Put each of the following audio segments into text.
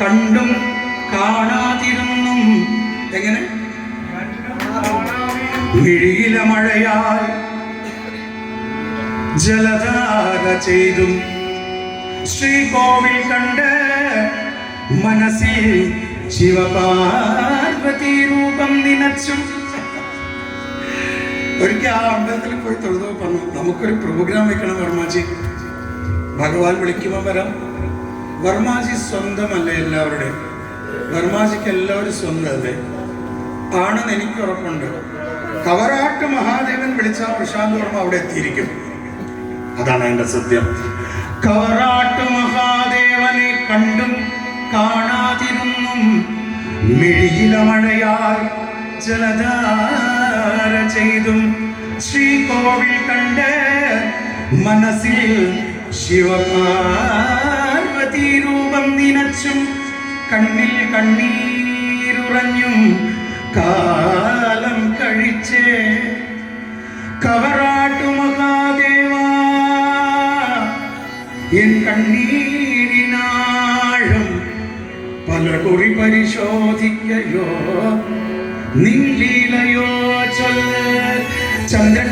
കണ്ടും കാണാതിരുന്നും. എങ്ങനെ? മിഴിയില മഴയാൽ ജലധാര ചെയ്തും. ശ്രീകോവിൽ കണ്ട് മനസ്സിൽ ശിവപാർവതി രൂപം നിനച്ചും. ഒരിക്കൽ ആ അമ്പലത്തിൽ പോയി തൊഴുതോ പറഞ്ഞു നമുക്കൊരു പ്രോഗ്രാം വെക്കണം വർമാജി ഭഗവാൻ വിളിക്കുമ്പോൾ വരാം. വർമാജി സ്വന്തമല്ലേ എല്ലാവരുടെയും? ബർമാജിക്ക് എല്ലാവരും സ്വന്തമല്ലേ? ആണെന്ന് എനിക്ക് ഉറപ്പുണ്ട്. കവറാട്ട് മഹാദേവൻ വിളിച്ച പ്രശാന്ത് വർമ്മ അവിടെ എത്തിയിരിക്കും. അതാണ് എന്റെ സത്യം. കവറാട്ട് മഹാദേവനെ കണ്ടും കാണാതിരുന്നും മിഴിയില മഴയാൽ ജലധാര ചെയ്തും ശ്രീകോവിൽ കണ്ട് മനസ്സിൽ ശിവപാർവതി രൂപം നിനച്ചും കണ്ണിൽ കണ്ണീരുറഞ്ഞും കാലം കഴിച്ചേ കവറാട്ടു മഹാദേവ. എൻ കണ്ണീരിനാഴും പല കുറി പരിശോധിക്കയോ നിൻലീലയോ ചൊല്ല ചന്ദ്രകലയണിയും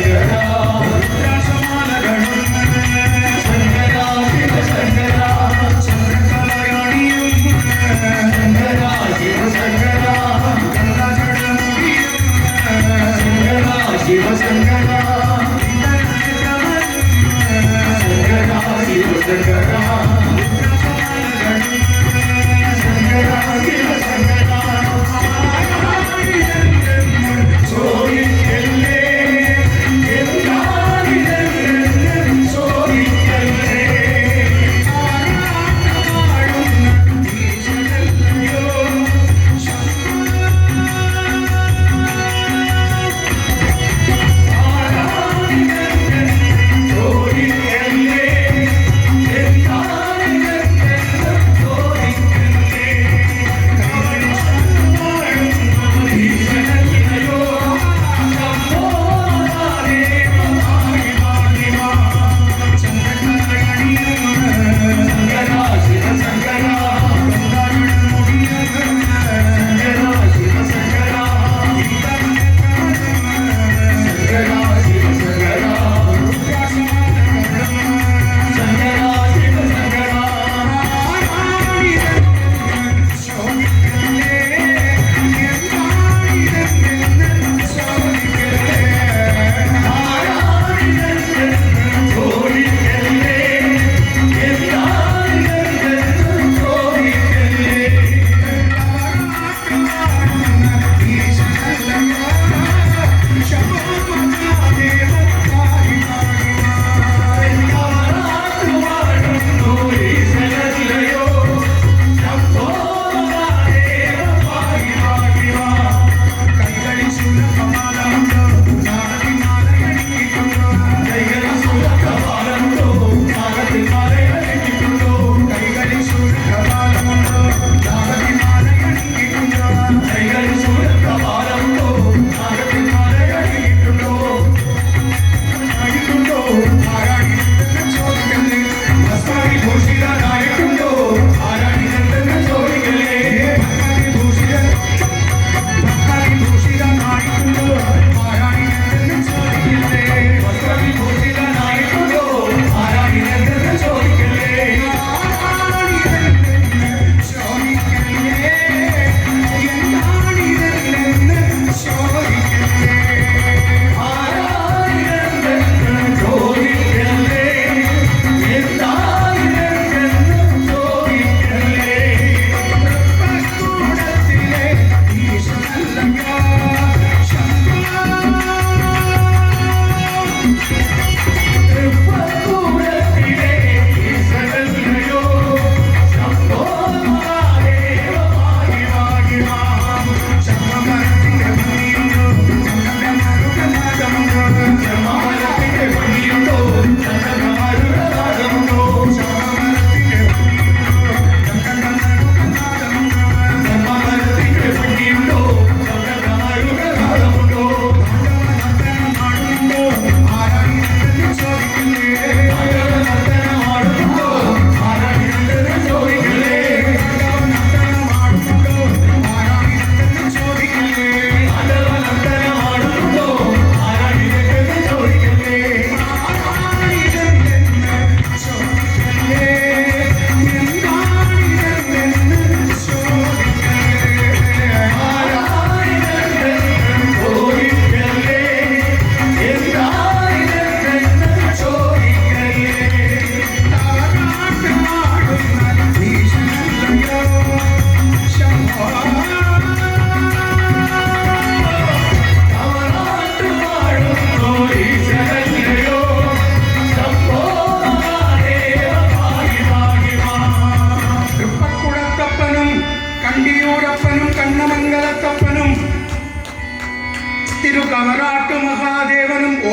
feel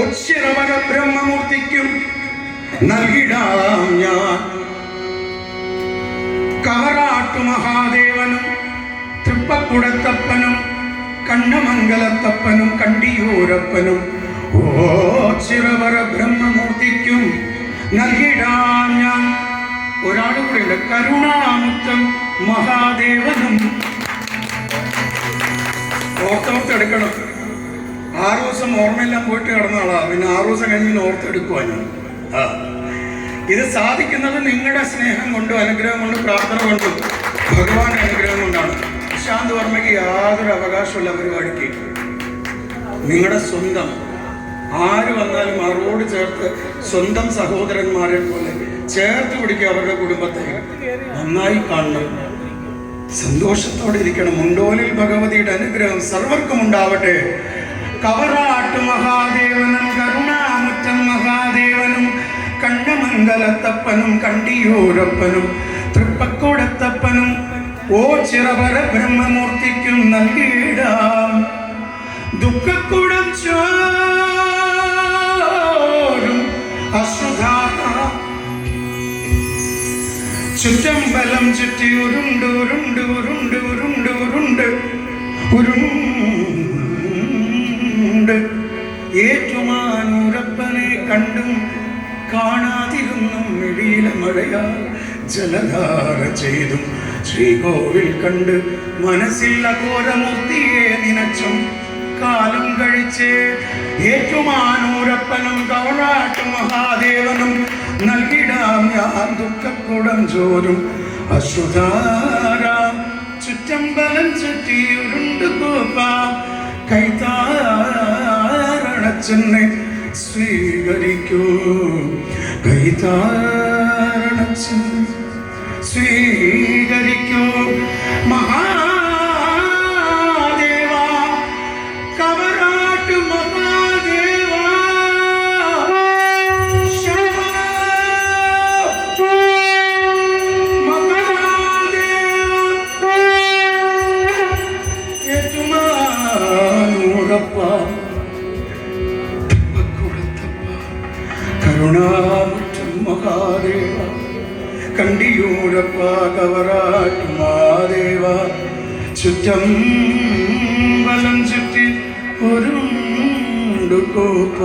ഓച്ചിറവര ബ്രഹ്മമൂർത്തിക്കും നൽകിടാം ഞാൻ. കവറാട്ടു മഹാദേവനും തൃപ്പക്കുടത്തപ്പനും കണ്ണമംഗലത്തപ്പനും കണ്ടിയൂരപ്പനും ഓ ചിറവറ ബ്രഹ്മമൂർത്തിക്കും നൽകിടാം ഞാൻ. ഒരാൾ കരുണാമുത്തം മഹാദേവനും. ഓർത്തെടുക്കണം ആറു ദിവസം ഓർമ്മയെല്ലാം പോയിട്ട് കിടന്ന ആളാ. പിന്നെ ആറു ദിവസം കഴിഞ്ഞ് ഓർത്തെടുക്കുവാ ഞാൻ. ആ. ഇത് സാധിക്കുന്നത് നിങ്ങളുടെ സ്നേഹം കൊണ്ടും അനുഗ്രഹം കൊണ്ടും പ്രാർത്ഥന കൊണ്ടും ഭഗവാന്റെ അനുഗ്രഹം കൊണ്ടാണ്. ശാന്ത് വർമ്മയ്ക്ക് യാതൊരു അവകാശമില്ല പരിപാടിക്ക് നിങ്ങളുടെ സ്വന്തം ആര് വന്നാലും അവരോട് ചേർത്ത് സ്വന്തം സഹോദരന്മാരെ പോലെ ചേർത്ത് പിടിക്കുക അവരുടെ കുടുംബത്തെ. നന്നായി കാണണം. സന്തോഷത്തോടെ ഇരിക്കണം. മുണ്ടോലിൽ ഭഗവതിയുടെ അനുഗ്രഹം സർവർക്കും ഉണ്ടാവട്ടെ. കവറാട്ട് മഹാദേവനും കരുണാമുറ്റം മഹാദേവനും കണ്ണമംഗലത്തപ്പനും കണ്ടിയൂരപ്പനും തൃപ്പക്കൂടത്തപ്പനും ഓ ചിറപര ബ്രഹ്മമൂർത്തിക്കും നൽകിയിടാം. ദുഃഖക്കുടം ചോരും അശ്രുധാര ചുറ്റമ്പലം ചുറ്റി ഉരുണ്ട് ഉരുണ്ട് ഉരുണ്ട് ഉരുണ്ട് ഉരുണ്ട്. കണ്ടും കാണാതിരുന്നും മിഴിയില മഴയാൽ ജലധാര ചെയ്തും ശ്രീകോവിൽ കണ്ട് മനസ്സിൽ അഘോരമൂർത്തിയെ നിനച്ചും കാലം കഴിച്ച് ഏറ്റുമാനൂരപ്പനും കവളാട്ടു മഹാദേവനും നൽകിടാം ഞാൻ ദുഃഖക്കുടം ചോരും. അശ്രുതാരാം ചുറ്റമ്പലം ചുറ്റി ഉരുണ്ടു കോപ്പാം. സ്വീകരിക്കൂ. കൈതാരണച്ചെന്നെ സ്വീകരിക്കൂ. മഹാദേവ കരുണാമുറ്റം മഹാദേവ കണ്ടിയൂരപ്പ കവറാട്ടു ചുറ്റം വലം ചുറ്റി ഒരുണ്ടു കോപ്പ.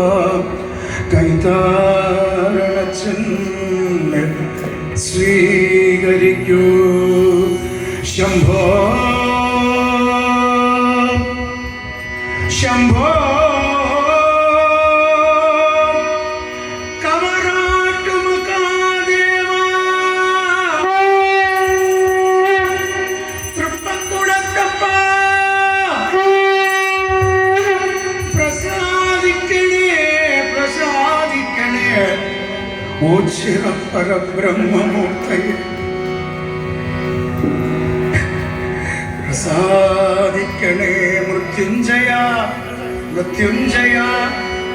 കൈതാരണച്ചെന്ന് സ്വീകരിക്കൂ. ശംഭോ ചിറപ്പര ബ്രഹ്മമൂർത്തയെ പ്രസാദിക്കണേ മൃത്യുഞ്ജയ മൃത്യുഞ്ജയ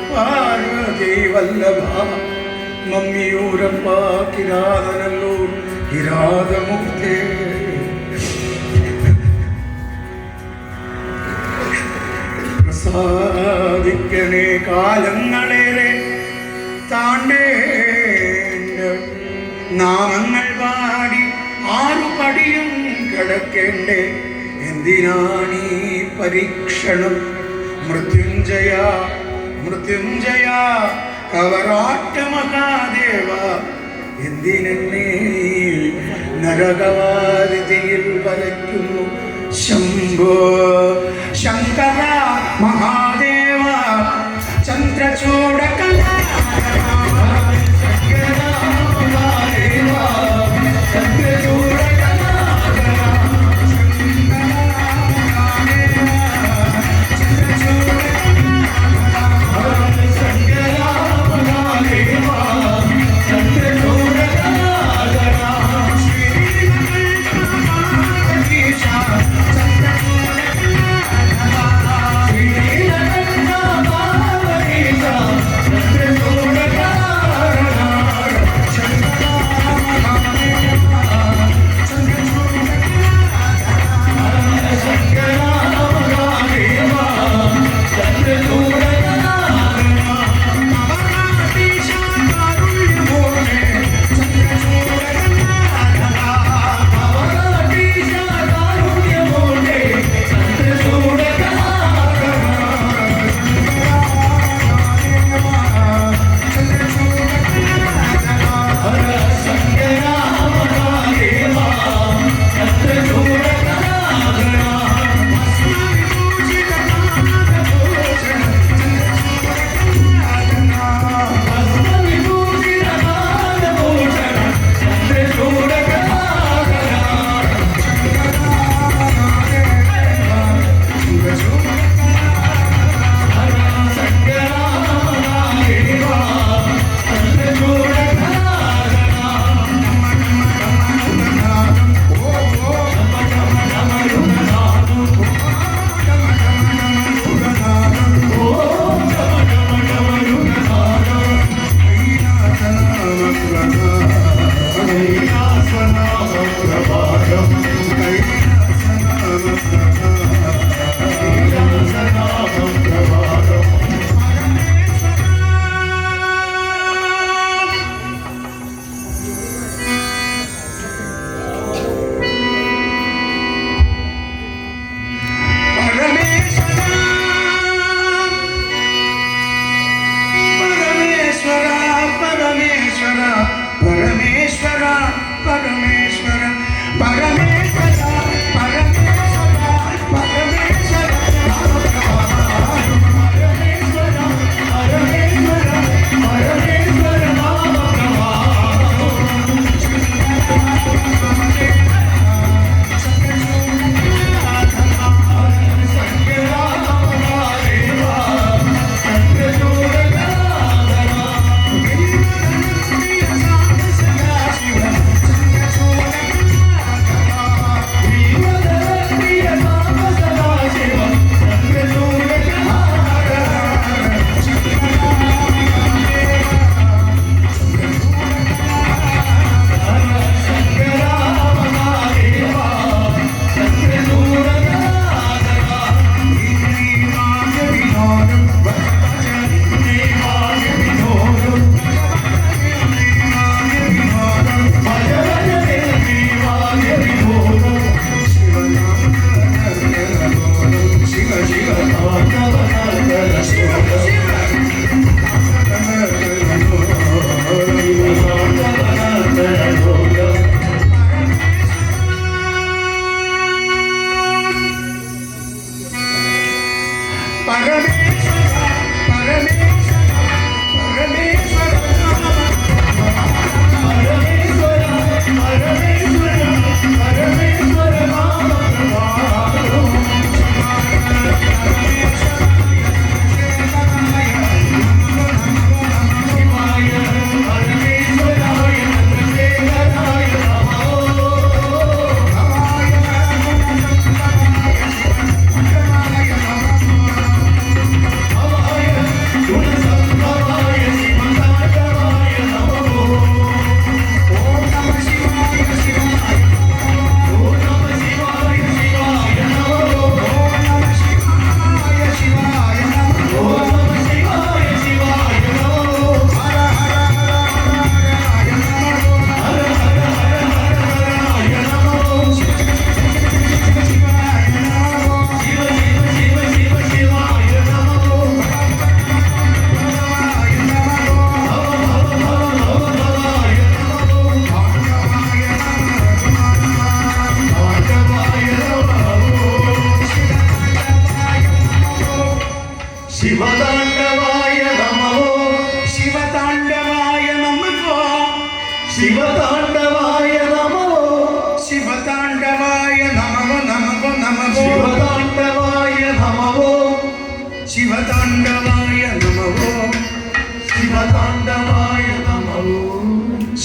പാർവതി വല്ലഭ മമ്മിയൂരപ്പ കിരാതനല്ലൂർ പ്രസാദിക്കണേ കാലങ്ങളേറെ താണ്ടേണ്ട നാമങ്ങൾ പാടി ആറു പടിയും കിടക്കേണ്ടേ. എന്തിനാണീ പരീക്ഷണം? മൃത്യുഞ്ജയ മൃത്യുഞ്ജയ കവറാട്ട മഹാദേവ എന്തിനെന്നെ നരകവാരിതിയിൽ വലയ്ക്കുന്നു ശംഭോ. ശങ്കര മഹാദേവ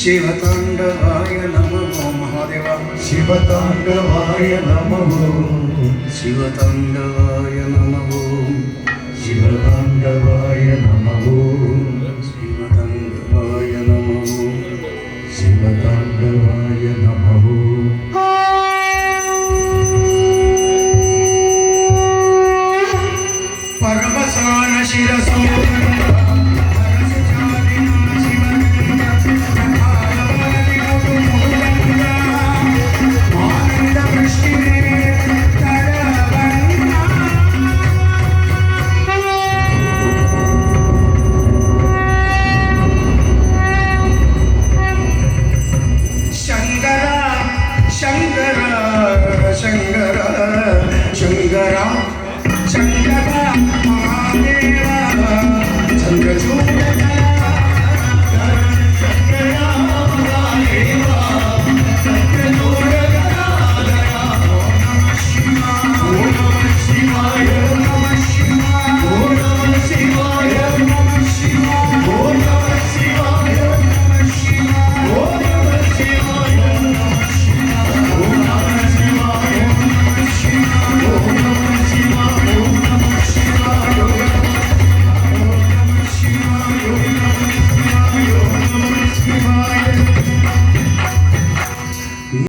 ശിവതാണ്ഡവായ നമോ മഹാദേവ. ശിവതാണ്ഡവായ നമോ. ശിവതാണ്ഡവായ നമോ. ശിവതാണ്ഡവായ നമോ.